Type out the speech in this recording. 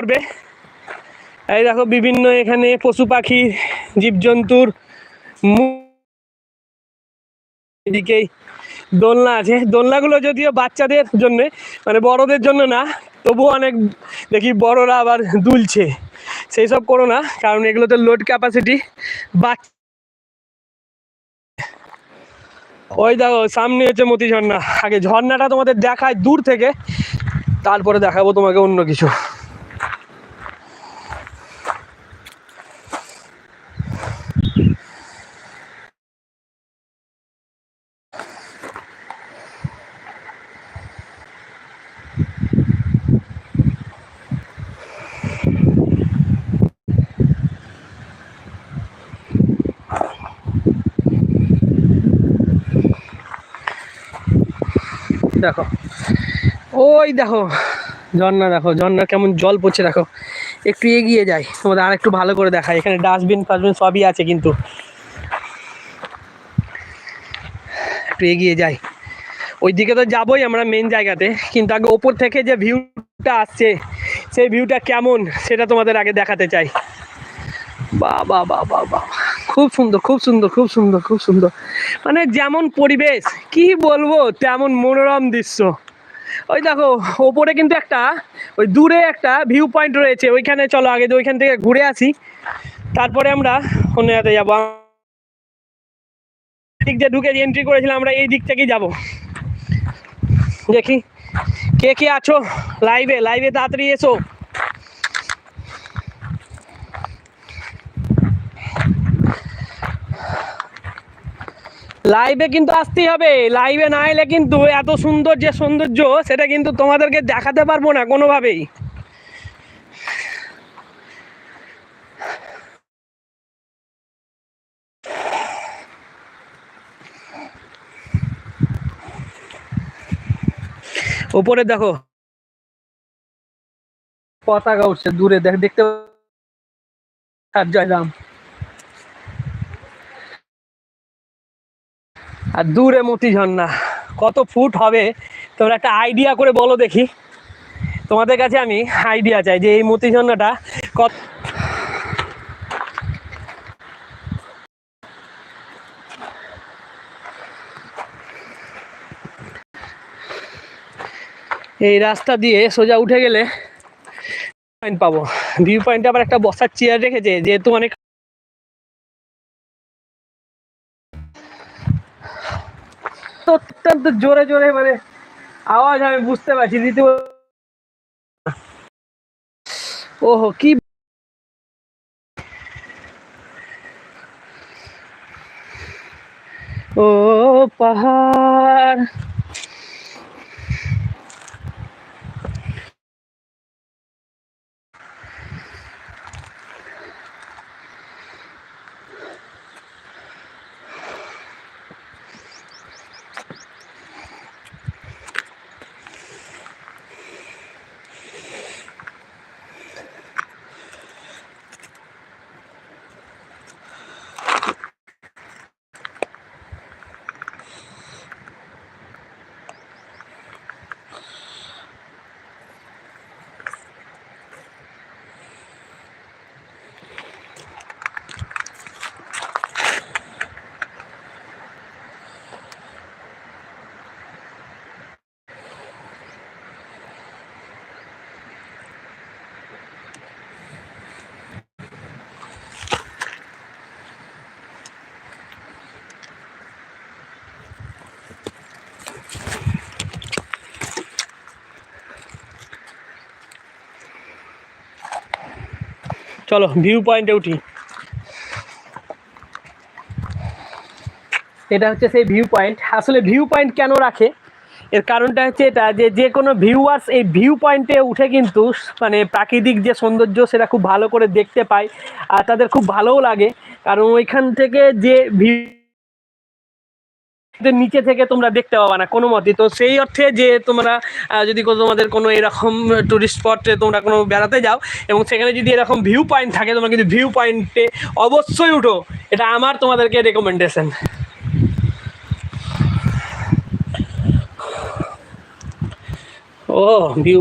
করবে। এই দেখো বিভিন্ন এখানে পশু পাখি, জীবজন্তুর এদিকেই দোলনা আছে। দোলনাগুলো যদিও বাচ্চাদের জন্য মানে বড়দের জন্য না, তবুও অনেক দেখি বড়রা আবার দুলছে। সেই সব করো না, কারণ এগুলোতে লোড ক্যাপাসিটি ওই দেখো, সামনে হচ্ছে মতি ঝর্ণা আগে ঝর্ণাটা তোমাদের দেখায় দূর থেকে, তারপরে দেখাবো তোমাকে অন্য কিছু। দেখো। ওই দেখো, ঝর্ণা দেখো ঝর্ণা কেমন জল পড়ছে দেখো। একটু এগিয়ে যাই, তোমাদের আর একটু ভালো করে দেখাই। এখানে ডাস্টবিন ফাস্টবিন সবই আছে কিন্তু। একটু এগিয়ে যাই। ওই দিকে তো যাবোই আমরা মেন জায়গাতে, কিন্তু আগে ওপর থেকে যে ভিউটা আসছে, সেই ভিউটা কেমন সেটা তোমাদের আগে দেখাতে চাই। বা বা বা বা বা খুব সুন্দর খুব সুন্দর খুব সুন্দর খুব সুন্দর। মানে যেমন পরিবেশ, কি বলব, তেমন মনোরম দৃশ্য। ওই দেখো, ওপরে কিন্তু একটা, ওই দূরে একটা ভিউ পয়েন্ট রয়েছে। ওইখানে চলো, আগে যে ওইখান থেকে ঘুরে আসি। তারপরে আমরা অন্য জায়গাতে যাব। দিক দিয়ে ঢুকে এন্ট্রি করেছিলাম, আমরা এই দিক থেকেই যাব। দেখি, কে কে আছো? লাইভে লাইভে তাড়াতাড়ি এসো। লাইভে কিন্তু আসতেই হবে। লাইভে না এলে কিন্তু এত সুন্দর যে সৌন্দর্য, সেটা কিন্তু তোমাদেরকে দেখাতে পারব না কোনোভাবেই। উপরে দেখো। পতাকা উঠছে, দূরে দেখ, দেখতে জয়রাম। আর দূরে মতি ঝর্ণা কত ফুট হবে? তোমরা একটা আইডিয়া করে বলো দেখি। তোমাদের কাছে আমি আইডিয়া চাই যে এই মতি ঝর্ণাটা কত এই রাস্তা দিয়ে সোজা উঠে গেলে পয়েন্ট পাবো। ভিউ পয়েন্টে আবার একটা বসার চেয়ার রেখেছে, যেহেতু অনেক অত্যন্ত জোরে জোরে মানে আওয়াজ আমি বুঝতে পারছি দিতে ওহো কি ও পাহাড়। চলো ভিউ পয়েন্টে উঠি। এটা হচ্ছে সেই ভিউ পয়েন্ট আসলে ভিউ পয়েন্ট কেন রাখে? এর কারণটা হচ্ছে এটা যে যে কোনো ভিউয়ার্স এই ভিউ পয়েন্টে উঠে কিন্তু মানে প্রাকৃতিক যে সৌন্দর্য সেটা খুব ভালো করে দেখতে পায়, আর তাদের খুব ভালোও লাগে। কারণ ওইখান থেকে যে ভিউ নিচে থেকে তোমরা দেখতে পাবা না কোনো মতে তো সেই অর্থে যে তোমরা যদি তোমাদের কোনো এরকম টুরিস্ট স্পটে তোমরা কোনো বেড়াতে যাও এবং সেখানে যদি এরকম ভিউ পয়েন্ট থাকে, তোমরা কিন্তু ভিউ পয়েন্টে অবশ্যই উঠো। এটা আমার তোমাদেরকে রেকমেন্ডেশন ও ভিউ